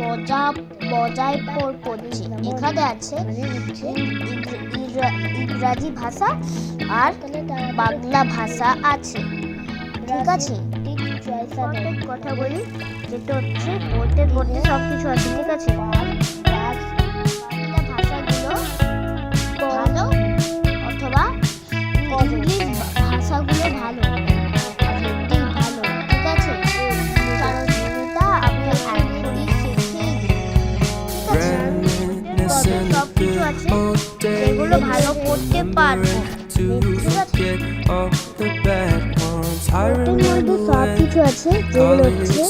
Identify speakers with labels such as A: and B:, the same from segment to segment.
A: মজা মজায় পর পড়ছি এখানে আছে ইংরা- ইংরাজি ভাষা আর বাংলা ভাষা আছে ঠিক আছে কথা বলি যেটা হচ্ছে বলতে বলতে সব কিছু আছে ঠিক আছে আছে
B: সেগুলো
A: ভালো করতে পারব নতুন মধ্যে সব আছে যেগুলো হচ্ছে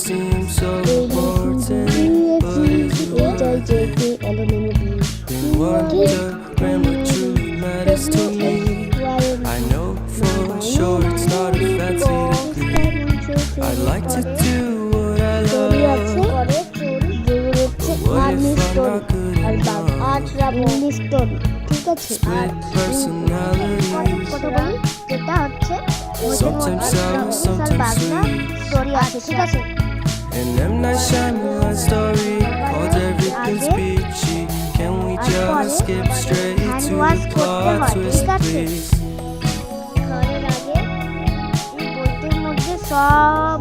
A: আজরাবো লিস্টন ঠিক আছে আর কতগুলি যেটা হচ্ছে স্টোরি আছে ঠিক আছে
B: And M. Night Shyamalan story Holds
A: everything
B: speechy Can we just skip straight to the plot twist please?
A: সব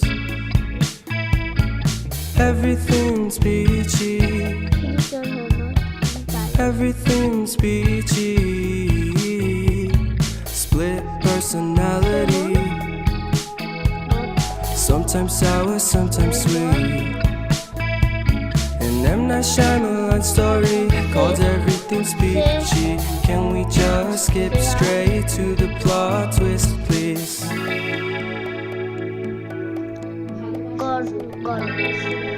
B: Everything's peachy. Everything's peachy. Split personality. Sometimes sour, sometimes sweet. And M. Night Shyamalan story called Everything's Peachy. Can we just skip straight to the plot twist, please?
A: Gordon, Gordon.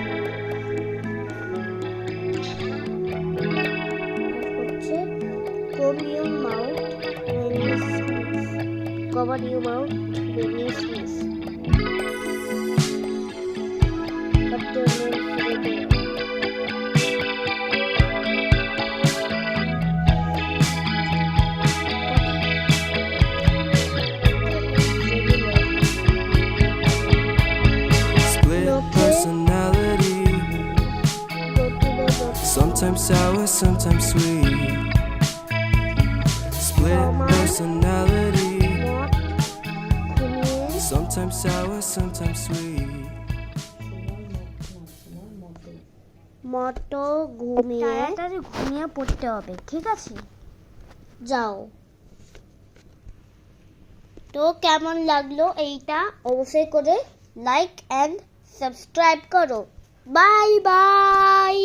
A: cover humor the news
B: is.
A: But.
B: Personality. Sometimes sour, sometimes sweet. Split personality. Sometimes sour, sometimes sweet.
A: মতো ঘুমিয়ে তাড়াতাড়ি ঘুমিয়ে পড়তে হবে ঠিক আছে? যাও। তো কেমন লাগল এইটা অবশ্যই করে লাইক অ্যান্ড সাবস্ক্রাইব করো। Bye bye